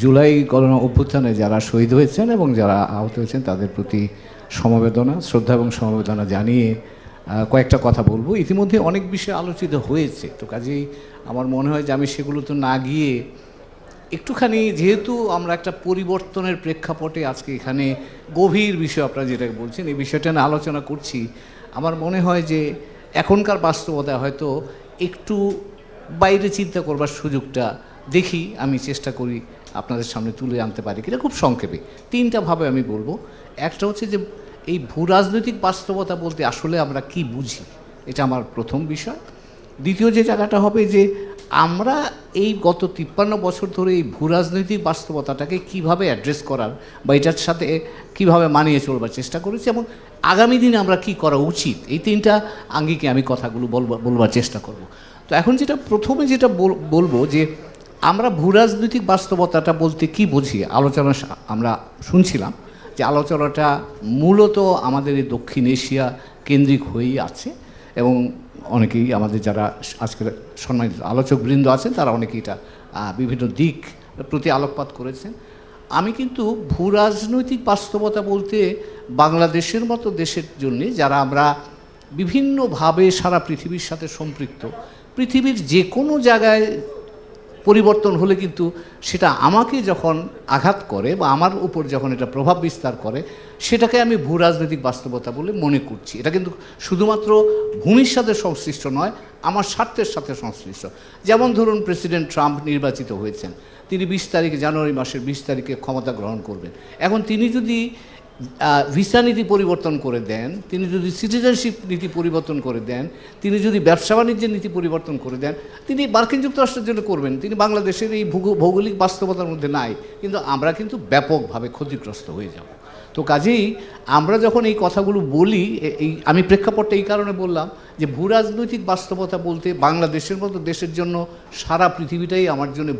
জুলাই গণ অভ্যুত্থানে যারা শহীদ হয়েছেন এবং যারা আহত হয়েছেন, তাদের প্রতি সমবেদনা, শ্রদ্ধা এবং সমবেদনা জানিয়ে কয়েকটা কথা বলব। ইতিমধ্যে অনেক বিষয় আলোচিত হয়েছে, তো কাজেই আমার মনে হয় যে আমি সেগুলো তো না গিয়ে একটুখানি, যেহেতু আমরা একটা পরিবর্তনের প্রেক্ষাপটে আজকে এখানে গভীর বিষয় আপনারা যেটা বলছেন, এই বিষয়টা নিয়ে আলোচনা করছি, আমার মনে হয় যে এখনকার বাস্তবতা হয়তো একটু বাইরে চিন্তা করবার সুযোগটা দেখি, আমি চেষ্টা করি আপনাদের সামনে তুলে আনতে পারি কিনা। খুব সংক্ষেপে। তিনটা ভাবে আমি বলব। একটা হচ্ছে যে, এই ভূ রাজনৈতিক বাস্তবতা বলতে আসলে আমরা কি বুঝি? এটা আমার প্রথম বিষয়। দ্বিতীয় যে জায়গাটা হবে যে, আমরা এই গত তিপ্পান্ন বছর ধরে এই ভূ রাজনৈতিক বাস্তবতাটাকে কীভাবে অ্যাড্রেস করার বা এটার সাথে কীভাবে মানিয়ে চলবার চেষ্টা করেছি এবং আগামী দিনে আমরা কি করা উচিত? এই তিনটা আঙ্গিকে আমি কথাগুলো বলব, বলবার চেষ্টা করব। তো এখন যেটা প্রথমে যেটা বল- বলব যে আমরা ভূ রাজনৈতিক বাস্তবতাটা বলতে কি বুঝি? আলোচনা আমরা শুনছিলাম যে আলোচনাটা মূলত আমাদের এই দক্ষিণ এশিয়া কেন্দ্রিক হয়েই আছে এবং অনেকেই আমাদের যারা আজকের সম্মানিত আলোচকবৃন্দ আছেন, তারা অনেকেই এটা বিভিন্ন দিক প্রতি আলোকপাত করেছেন। আমি কিন্তু ভূ রাজনৈতিক বাস্তবতা বলতে বাংলাদেশের মতো দেশের জন্য যারা আমরা বিভিন্নভাবে সারা পৃথিবীর সাথে সম্পৃক্ত, পৃথিবীর যে কোনো জায়গায় পরিবর্তন হলে কিন্তু সেটা আমাকে যখন আঘাত করে বা আমার উপর যখন এটা প্রভাব বিস্তার করে, সেটাকে আমি ভূ রাজনৈতিক বাস্তবতা বলে মনে করছি। এটা কিন্তু শুধুমাত্র ভূমির সাথে সংশ্লিষ্ট নয়, আমার স্বার্থের সাথে সংশ্লিষ্ট। যেমন ধরুন প্রেসিডেন্ট ট্রাম্প নির্বাচিত হয়েছেন, তিনি বিশ তারিখে জানুয়ারি মাসের বিশ তারিখে ক্ষমতা গ্রহণ করবেন। এখন তিনি যদি ভিসা নীতি পরিবর্তন করে দেন, তিনি যদি সিটিজেনশিপ নীতি পরিবর্তন করে দেন, তিনি যদি ব্যবসা বাণিজ্যের নীতি পরিবর্তন করে দেন, তিনি মার্কিন যুক্তরাষ্ট্রের জন্য করবেন। তিনি বাংলাদেশের এই ভূগো- ভৌগোলিক বাস্তবতার মধ্যে নাই, কিন্তু আমরা কিন্তু ব্যাপকভাবে ক্ষতিগ্রস্ত হয়ে যাব। তো কাজেই আমরা যখন এই কথাগুলো বলি এই আমি প্রেক্ষাপটটা এই কারণে বললাম যে ভূ রাজনৈতিক বাস্তবতা বলতে বাংলাদেশের মতো দেশের জন্য সারা পৃথিবীটাই আমার জন্য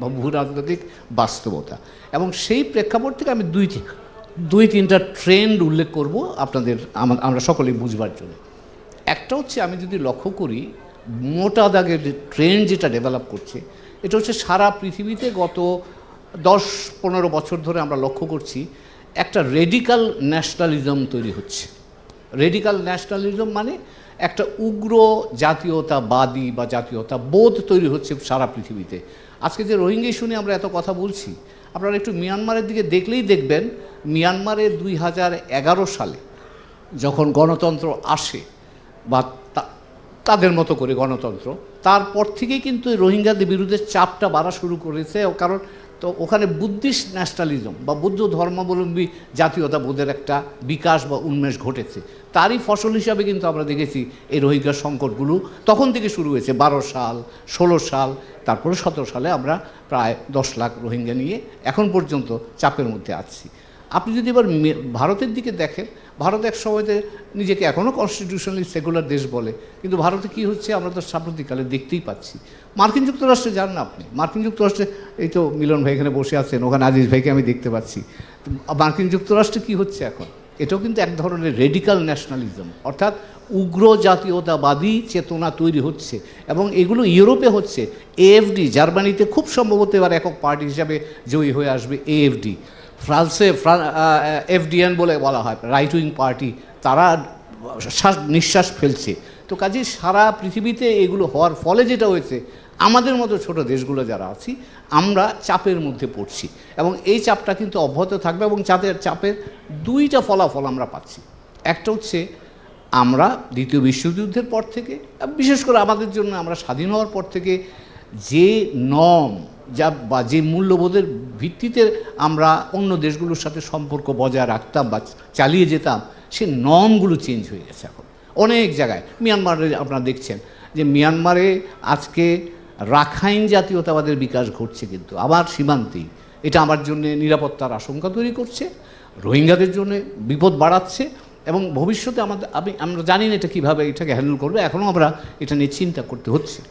ভূ রাজনৈতিক বাস্তবতা। এবং সেই প্রেক্ষাপট থেকে আমি দুইটি দুই, তিনটা ট্রেন্ড উল্লেখ করব আপনাদের আমরা সকলেই বুঝবার জন্য। একটা হচ্ছে আমি যদি লক্ষ্য করি, মোটা দাগের ট্রেন্ড যেটা ডেভেলপ করছে, এটা হচ্ছে সারা পৃথিবীতে গত দশ, পনেরো বছর ধরে আমরা লক্ষ্য করছি, একটা রেডিকাল ন্যাশনালিজম তৈরি হচ্ছে। রেডিকাল ন্যাশনালিজম মানে একটা উগ্র জাতীয়তাবাদী বা জাতীয়তা বোধ তৈরি হচ্ছে সারা পৃথিবীতে। আজকে যে রোহিঙ্গা শুনে আমরা এত কথা বলছি, আপনারা একটু মিয়ানমারের দিকে দেখলেই দেখবেন মিয়ানমারে দুই হাজার এগারো সালে যখন গণতন্ত্র আসে বা তাদের মতো করে গণতন্ত্র, তারপর থেকেই কিন্তু রোহিঙ্গাদের বিরুদ্ধে চাপটা বাড়া শুরু করেছে। কারণ তো ওখানে বুদ্ধিস্ট ন্যাশনালিজম বা বুদ্ধ ধর্মাবলম্বী জাতীয়তাবোধের একটা বিকাশ বা উন্মেষ ঘটেছে। তারই ফসল হিসাবে কিন্তু আমরা দেখেছি এই রোহিঙ্গা সংকটগুলো তখন থেকে শুরু হয়েছে। বারো সাল, ষোলো সাল, তারপরে সতেরো সালে আমরা প্রায় দশ লাখ রোহিঙ্গা নিয়ে এখন পর্যন্ত চাপের মধ্যে আছি। আপনি যদি এবার ভারতের দিকে দেখেন, ভারত এক সময়তে নিজেকে এখনও কনস্টিটিউশনালি সেকুলার দেশ বলে, কিন্তু ভারতে কি হচ্ছে আমরা তো সাম্প্রতিককালে দেখতেই পাচ্ছি। মার্কিন যুক্তরাষ্ট্রে যান না আপনি। মার্কিন যুক্তরাষ্ট্রে, এই তো মিলন ভাই এখানে বসে আছেন, ওখানে আজিজ ভাইকে আমি দেখতে পাচ্ছি। মার্কিন যুক্তরাষ্ট্রে কি হচ্ছে এখন? এটাও কিন্তু এক ধরনের রেডিকাল ন্যাশনালিজম অর্থাৎ উগ্র জাতীয়তাবাদী চেতনা তৈরি হচ্ছে এবং এগুলো ইউরোপে হচ্ছে। এএফডি জার্মানিতে খুব সম্ভবত এবার একক পার্টি হিসাবে জয়ী হয়ে আসবে এএফডি ফ্রান্সে এফডিএন বলে বলা হয় রাইট উইং পার্টি তারা শ্বাস, নিঃশ্বাস ফেলছে। তো কাজে সারা পৃথিবীতে এগুলো হওয়ার ফলে যেটা হয়েছে, আমাদের মতো ছোট দেশগুলো যারা আছি, আমরা চাপের মধ্যে পড়ছি। এবং এই চাপটা কিন্তু অব্যাহত থাকবে এবং চাপের চাপের দুইটা ফলাফল আমরা পাচ্ছি। একটা হচ্ছে, আমরা দ্বিতীয় বিশ্বযুদ্ধের পর থেকে, বিশেষ করে আমাদের জন্য আমরা স্বাধীন হওয়ার পর থেকে, যে নম যা বা যে মূল্যবোধের ভিত্তিতে আমরা অন্য দেশগুলোর সাথে সম্পর্ক বজায় রাখতাম বা চালিয়ে যেতাম, সে নমগুলো চেঞ্জ হয়ে গেছে এখন। অনেক জায়গায় মিয়ানমারে আপনারা দেখছেন যে মিয়ানমারে আজকে রাখাইন জাতীয়তাবাদের বিকাশ ঘটছে কিন্তু, আবার সীমান্তেই। এটা আমার জন্য নিরাপত্তার আশঙ্কা তৈরি করছে, রোহিঙ্গাদের জন্য বিপদ বাড়াচ্ছে এবং ভবিষ্যতে আমাদের, আমি, আমরা জানি না এটা কীভাবে এটাকে হ্যান্ডেল করবে, এখনও আমরা এটা নিয়ে চিন্তা করতে হচ্ছে।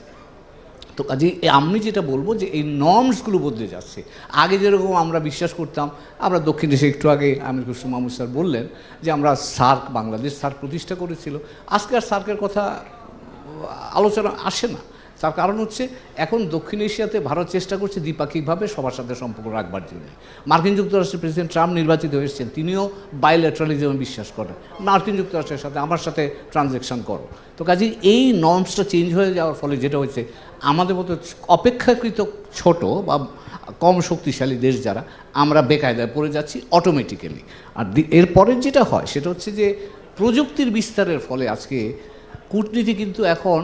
তো কাজে আমি যেটা বলব যে এই নর্মসগুলো বদলে যাচ্ছে। আগে যেরকম আমরা বিশ্বাস করতাম, আমরা দক্ষিণ দেশে একটু আগে আমির কুসুম মাহমুদ স্যার বললেন যে আমরা সার্ক, বাংলাদেশ সার্ক প্রতিষ্ঠা করেছিল। আজকে আর সার্কের কথা আলোচনা আসে না। তার কারণ হচ্ছে এখন দক্ষিণ এশিয়াতে ভারত চেষ্টা করছে দ্বিপাক্ষিকভাবে সবার সাথে সম্পর্ক রাখবার জন্য। মার্কিন যুক্তরাষ্ট্রের প্রেসিডেন্ট ট্রাম্প নির্বাচিত হয়েছেন তিনিও বাইলেটারালিজমে বিশ্বাস করেন। মার্কিন যুক্তরাষ্ট্রের সাথে আমার সাথে ট্রানজ্যাকশন করো। তো কাজে এই নর্মসটা চেঞ্জ হয়ে যাওয়ার ফলে যেটা হয়েছে, আমাদের মতো অপেক্ষাকৃত ছোট বা কম শক্তিশালী দেশ যারা, আমরা বেকায়দায় পড়ে যাচ্ছি অটোমেটিক্যালি আর এরপরের যেটা হয়, সেটা হচ্ছে যে প্রযুক্তির বিস্তারের ফলে আজকে কূটনীতি কিন্তু এখন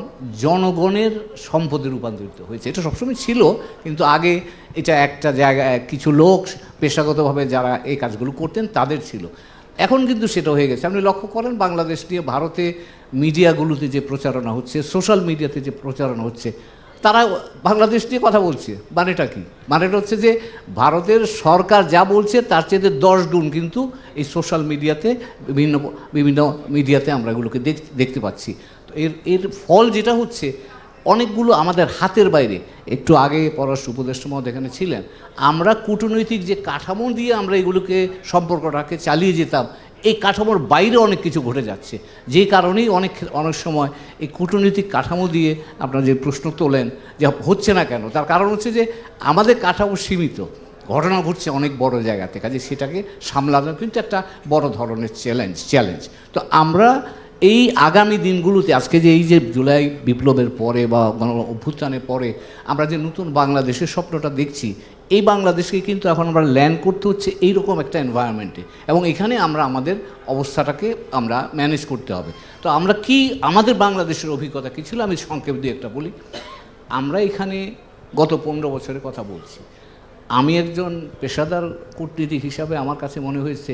জনগণের সম্পদে রূপান্তরিত হয়েছে। এটা সবসময় ছিল, কিন্তু আগে এটা একটা জায়গায় কিছু লোক পেশাগতভাবে যারা এই কাজগুলো করতেন তাদের ছিল। এখন কিন্তু সেটা হয়ে গেছে। আপনি লক্ষ্য করেন, বাংলাদেশ নিয়ে ভারতে মিডিয়াগুলোতে যে প্রচারণা হচ্ছে, সোশ্যাল মিডিয়াতে যে প্রচারণা হচ্ছে তারা বাংলাদেশ নিয়ে কথা বলছে। মানেটা কি? মানেটা হচ্ছে যে ভারতের সরকার যা বলছে তার চেয়ে দশ গুণ কিন্তু এই সোশ্যাল মিডিয়াতে বিভিন্ন বিভিন্ন মিডিয়াতে আমরা এগুলোকে দেখ, দেখতে পাচ্ছি। তো এর এর ফল যেটা হচ্ছে, অনেকগুলো আমাদের হাতের বাইরে। একটু আগে পররাষ্ট্র উপদেষ্টা মহোদয় এখানে ছিলেন। আমরা কূটনৈতিক যে কাঠামো দিয়ে আমরা এগুলোকে সম্পর্কটাকে চালিয়ে যেতাম এই কাঠামোর বাইরে অনেক কিছু ঘটে যাচ্ছে। যে কারণেই অনেক অনেক সময় এই কূটনৈতিক কাঠামো দিয়ে আপনারা যে প্রশ্ন তোলেন যে হচ্ছে না কেন, তার কারণ হচ্ছে যে আমাদের কাঠামো সীমিত। ঘটনা ঘটছে অনেক বড় জায়গাতে, কাজে সেটাকে সামলানো কিন্তু একটা বড় ধরনের চ্যালেঞ্জ চ্যালেঞ্জ তো আমরা এই আগামী দিনগুলোতে, আজকে যে এই যে জুলাই বিপ্লবের পরে বা গণ অভ্যুত্থানের পরে আমরা যে নতুন বাংলাদেশের স্বপ্নটা দেখছি এই বাংলাদেশকে কিন্তু এখন আমরা ল্যান্ড করতে হচ্ছে এইরকম একটা এনভায়রনমেন্টে এবং এখানে আমরা আমাদের অবস্থাটাকে আমরা ম্যানেজ করতে হবে। তো আমরা কি, আমাদের বাংলাদেশের অভিজ্ঞতা কী ছিল? আমি সংক্ষেপ দিয়ে একটা বলি। আমরা এখানে গত পনেরো বছরের কথা বলছি। আমি একজন পেশাদার কূটনীতিক হিসাবে আমার কাছে মনে হয়েছে,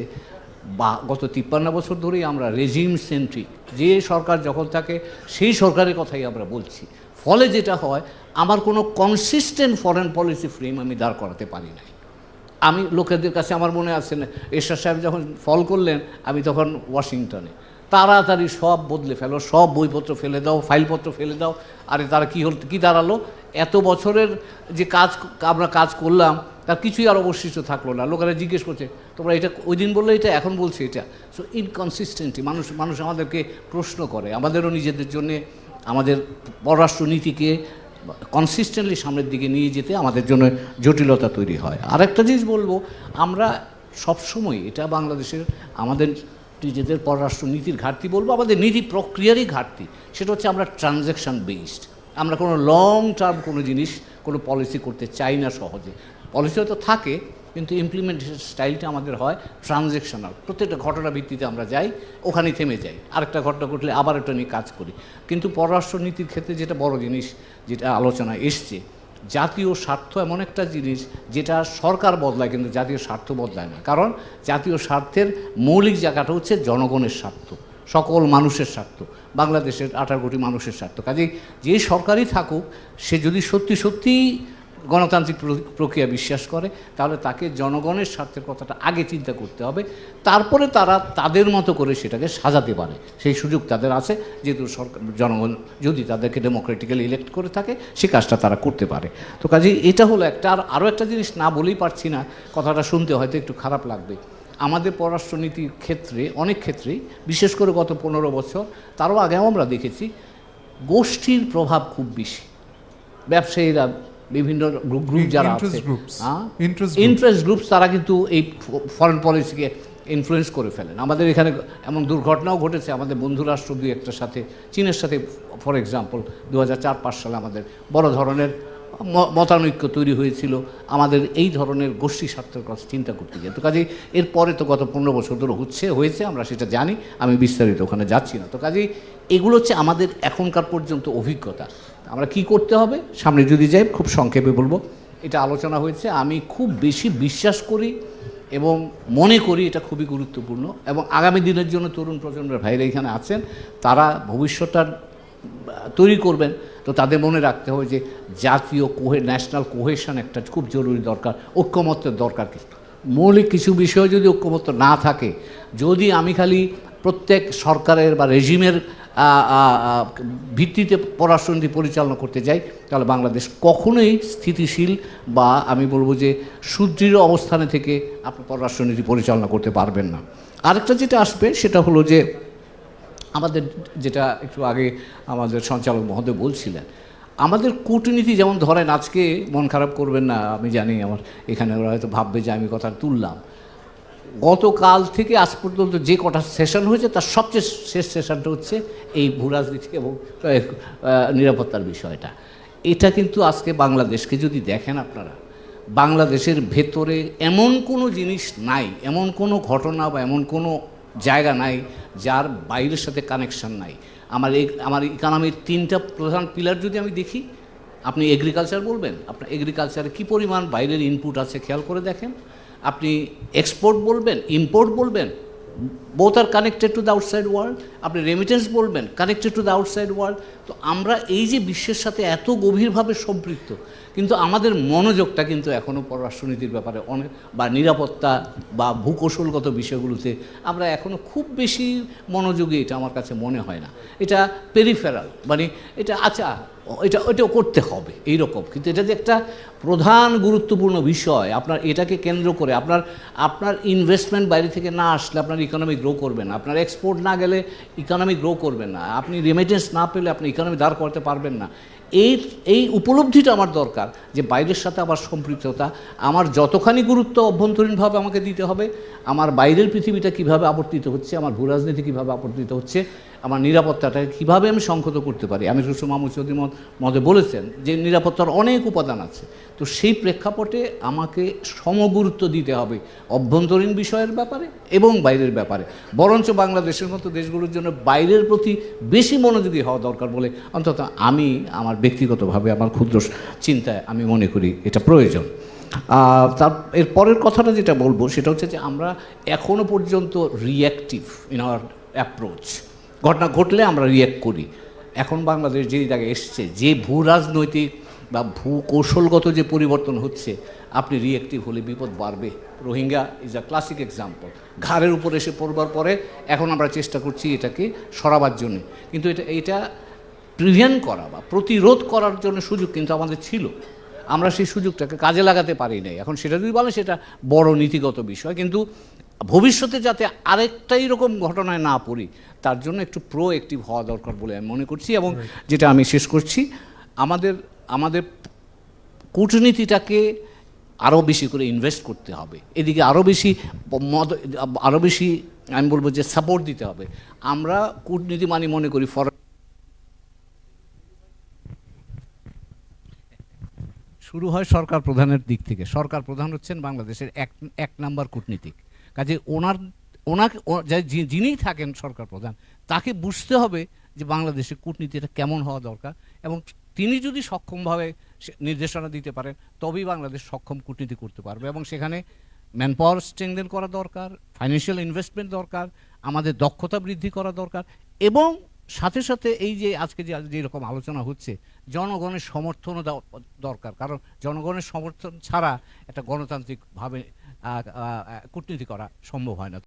বা গত তিপ্পান্ন বছর ধরেই আমরা রেজিম সেন্ট্রিক যে সরকার যখন থাকে, সেই সরকারের কথাই আমরা বলছি। ফলে যেটা হয়, আমার কোনো কনসিস্টেন্ট ফরেন পলিসি ফ্রেম আমি দাঁড় করাতে পারি নাই। আমি লোকেদের কাছে আমার মনে আছে না, এরশাদ সাহেব যখন ফল করলেন, আমি তখন ওয়াশিংটনে। তাড়াতাড়ি সব বদলে ফেলো, সব বইপত্র ফেলে দাও, ফাইলপত্র ফেলে দাও। আরে তারা কী হল, কী দাঁড়াল? এত বছরের যে কাজ, আমরা কাজ করলাম, তার কিছুই আর অবশিষ্ট থাকল না। লোকেরা জিজ্ঞেস করছে, তোমরা এটা ওই দিন বললে এটা, এখন বলছে এটা? সো ইনকনসিস্টেন্টি মানুষ মানুষ আমাদেরকে প্রশ্ন করে, আমাদেরও নিজেদের জন্যে আমাদের পররাষ্ট্রনীতিকে কনসিস্টেন্টলি সামনের দিকে নিয়ে যেতে আমাদের জন্য জটিলতা তৈরি হয়। আর একটা জিনিস বলব, আমরা সবসময় এটা বাংলাদেশের আমাদের নিজেদের পররাষ্ট্রনীতির ঘাটতি বলব, আমাদের নীতি প্রক্রিয়ারই ঘাটতি। সেটা হচ্ছে আমরা ট্রানজ্যাকশন বেসড আমরা কোনো লং টার্ম কোনো জিনিস, কোনো পলিসি করতে চাই না সহজে। পলিসি হয়তো থাকে কিন্তু ইমপ্লিমেন্টেশন স্টাইলটা আমাদের হয় ট্রানজ্যাকশনাল প্রত্যেকটা ঘটনা ভিত্তিতে আমরা যাই, ওখানেই থেমে যাই। আরেকটা ঘটনা ঘটলে আবার এটা নিয়ে কাজ করি। কিন্তু পররাষ্ট্র নীতির ক্ষেত্রে যেটা বড় জিনিস, যেটা আলোচনা এসছে, জাতীয় স্বার্থ এমন একটা জিনিস যেটা সরকার বদলায় কিন্তু জাতীয় স্বার্থ বদলায় না। কারণ জাতীয় স্বার্থের মৌলিক জায়গাটা হচ্ছে জনগণের স্বার্থ, সকল মানুষের স্বার্থ, বাংলাদেশের আঠারো কোটি মানুষের স্বার্থ। কাজেই যে সরকারই থাকুক, সে যদি সত্যি সত্যিই গণতান্ত্রিক প্র- প্রক্রিয়া বিশ্বাস করে, তাহলে তাকে জনগণের স্বার্থের কথাটা আগে চিন্তা করতে হবে। তারপরে তারা তাদের মতো করে সেটাকে সাজাতে পারে। সেই সুযোগ তাদের আছে, যেহেতু সরকার, জনগণ যদি তাদেরকে ডেমোক্রেটিক্যালি ইলেক্ট করে থাকে, সে কাজটা তারা করতে পারে। তো কাজে এটা হলো একটা, আর আরও একটা জিনিস না বলেই পারছি না, কথাটা শুনতে হয়তো একটু খারাপ লাগবে। আমাদের পররাষ্ট্রনীতির ক্ষেত্রে, অনেক ক্ষেত্রেই, বিশেষ করে গত পনেরো বছর, তারও আগেও আমরা দেখেছি, গোষ্ঠীর প্রভাব খুব বেশি। ব্যবসায়ীরা বিভিন্ন গ্রুপ গ্রুপ যারা আছে groups. হ্যাঁ? ইন্টারেস্ট গ্রুপস তারা কিন্তু এই ফরেন পলিসিকে ইনফ্লুয়েন্স করে ফেলেন। আমাদের এখানে এমন দুর্ঘটনাও ঘটেছে। আমাদের বন্ধু রাষ্ট্র দুই একটার সাথে চীনের সাথে ফর এক্সাম্পল দু হাজার চার পাঁচ সালে আমাদের বড় ধরনের মতানৈক্য তৈরি হয়েছিল। আমাদের এই ধরনের গোষ্ঠী স্বার্থের কথা চিন্তা করতে গিয়ে। তো কাজেই এরপরে তো গত পনেরো বছর ধরে হচ্ছে হয়েছে আমরা সেটা জানি আমি বিস্তারিত ওখানে যাচ্ছি না। তো কাজেই এগুলো হচ্ছে আমাদের এখনকার পর্যন্ত অভিজ্ঞতা। আমরা কি করতে হবে? সামনে যদি যাই, খুব সংক্ষেপে বলব। এটা আলোচনা হয়েছে। আমি খুব বেশি বিশ্বাস করি এবং মনে করি এটা খুবই গুরুত্বপূর্ণ এবং আগামী দিনের জন্য তরুণ প্রজন্মের ভাইরা এখানে আছেন, তারা ভবিষ্যৎটার তৈরি করবেন। তো তাদের মনে রাখতে হবে যে জাতীয় কোহে ন্যাশনাল কোহেশন একটা খুব জরুরি দরকার, ঐক্যমত্যের দরকার কিন্তু মৌলিক কিছু বিষয় যদি ঐক্যমত্য না থাকে, যদি আমি খালি প্রত্যেক সরকারের বা রেজিমের ভিত্তিতে পররাষ্ট্রনীতি পরিচালনা করতে যাই, তাহলে বাংলাদেশ কখনোই স্থিতিশীল বা আমি বলব যে সুদৃঢ় অবস্থানে থেকে আপনি পররাষ্ট্রনীতি পরিচালনা করতে পারবেন না। আরেকটা যেটা আসবে সেটা হলো যে আমাদের যেটা একটু আগে আমাদের সঞ্চালক মহোদয় বলছিলেন, আমাদের কূটনীতি যেমন ধরেন আজকে মন খারাপ করবেন না, আমি জানি আমার এখানে ওরা হয়তো ভাববে যে আমি কথা তুললাম গতকাল থেকে আজ পর্যন্ত যে কটা সেশন হয়েছে, তার সবচেয়ে শেষ সেশনটা হচ্ছে এই ভূরাজনীতি এবং নিরাপত্তার বিষয়টা। এটা কিন্তু আজকে বাংলাদেশকে যদি দেখেন আপনারা, বাংলাদেশের ভেতরে এমন কোনো জিনিস নাই, এমন কোনো ঘটনা বা এমন কোনো জায়গা নাই যার বাইরের সাথে কানেকশন নাই। আমার আমার ইকোনমির তিনটা প্রধান পিলার যদি আমি দেখি, আপনি এগ্রিকালচার বলবেন, আপনার এগ্রিকালচারে কী পরিমাণ বাইরের ইনপুট আছে খেয়াল করে দেখেন। আপনি এক্সপোর্ট বলবেন ইম্পোর্ট বলবেন both R connected to the outside world আপনি রেমিটেন্স বলবেন connected to the outside world তো আমরা এই যে বিশ্বের সাথে এত গভীরভাবে সম্পৃক্ত কিন্তু আমাদের মনোযোগটা কিন্তু এখনও পররাষ্ট্রনীতির ব্যাপারে অনেক বা নিরাপত্তা বা ভূকৌশলগত বিষয়গুলোতে আমরা এখনও খুব বেশি মনোযোগী, এটা আমার কাছে মনে হয় না। এটা পেরিফেরাল মানে এটা আচ্ছা এটা ওইটাও করতে হবে এই রকম কিন্তু এটা যে একটা প্রধান গুরুত্বপূর্ণ বিষয়, আপনার এটাকে কেন্দ্র করে, আপনার আপনার ইনভেস্টমেন্ট বাইরে থেকে না আসলে আপনার ইকোনমি গ্রো করবে না, আপনার এক্সপোর্ট না গেলে ইকোনমি গ্রো করবে না, আপনি রেমিটেন্স না পেলে আপনি ইকোনমি দাঁড় করতে পারবেন না। এই এই উপলব্ধিটা আমার দরকার যে বাইরের সাথে আমার সম্পৃক্ততা, আমার যতখানি গুরুত্ব অভ্যন্তরীণভাবে আমাকে দিতে হবে, আমার বাইরের পৃথিবীটা কীভাবে আবর্তিত হচ্ছে, আমার ভূরাজনীতি কীভাবে আবর্তিত হচ্ছে আমার নিরাপত্তাটাকে কীভাবে আমি সংহত করতে পারি? আমি সুষমা মাহমুদ চৌধুরী মধ্যে বলেছেন যে নিরাপত্তার অনেক উপাদান আছে। তো সেই প্রেক্ষাপটে আমাকে সমগুরুত্ব দিতে হবে অভ্যন্তরীণ বিষয়ের ব্যাপারে এবং বাইরের ব্যাপারে। বরঞ্চ বাংলাদেশের মতো দেশগুলোর জন্য বাইরের প্রতি বেশি মনোযোগী হওয়া দরকার বলে অন্তত আমি আমার ব্যক্তিগতভাবে আমার ক্ষুদ্র চিন্তায় আমি মনে করি এটা প্রয়োজন। তার, এর পরের কথাটা যেটা বলব সেটা হচ্ছে যে আমরা এখনও পর্যন্ত রিয়াক্টিভ ইন আওয়ার অ্যাপ্রোচ ঘটনা ঘটলে আমরা রিয়্যাক্ট করি। এখন বাংলাদেশ যে জায়গায় এসছে, যে ভূ রাজনৈতিক বা ভূ কৌশলগত যে পরিবর্তন হচ্ছে, আপনি রিয়েক্টিভ হলে বিপদ বাড়বে। Rohingya is a classic example ঘাড়ের উপর এসে পড়বার পরে এখন আমরা চেষ্টা করছি এটাকে সরাবার জন্য। কিন্তু এটা এটা প্রিভেন্ট করা বা প্রতিরোধ করার জন্য সুযোগ কিন্তু আমাদের ছিল। আমরা সেই সুযোগটাকে কাজে লাগাতে পারি নাই। এখন সেটা যদি বলে সেটা বড় নীতিগত বিষয়। কিন্তু ভবিষ্যতে যাতে আরেকটা এরকম ঘটনায় না পড়ি তার জন্য একটু প্রো অ্যাক্টিভ হওয়া দরকার বলে আমি মনে করছি এবং যেটা আমি শেষ করছি আমাদের আমাদের কূটনীতিটাকে আরও বেশি করে ইনভেস্ট করতে হবে। এদিকে আরও বেশি মদ আরও বেশি আমি বলব যে সাপোর্ট দিতে হবে। আমরা কূটনীতি মানে মনে করি ফর শুরু হয় সরকার প্রধানের দিক থেকে। সরকার প্রধান হচ্ছেন বাংলাদেশের এক এক নাম্বার কূটনীতিক। কাজে ওনার ওনাকে ও- যা- যি- যিনিই থাকেন সরকার প্রধান, তাকে বুঝতে হবে যে বাংলাদেশের কূটনীতিটা কেমন হওয়া দরকার এবং তিনি যদি সক্ষমভাবে নির্দেশনা দিতে পারেন, তবেই বাংলাদেশ সক্ষম কূটনীতি করতে পারবে এবং সেখানে ম্যান পাওয়ার স্ট্রেংথেন করা দরকার, ফাইন্যান্সিয়াল ইনভেস্টমেন্ট দরকার, আমাদের দক্ষতা বৃদ্ধি করা দরকার এবং সাথে সাথে এই যে আজকে যে যে রকম আলোচনা হচ্ছে, জনগণের সমর্থনও দরকার। কারণ জনগণের সমর্থন ছাড়া একটা গণতান্ত্রিকভাবে কূটনীতি করা সম্ভব হয় না।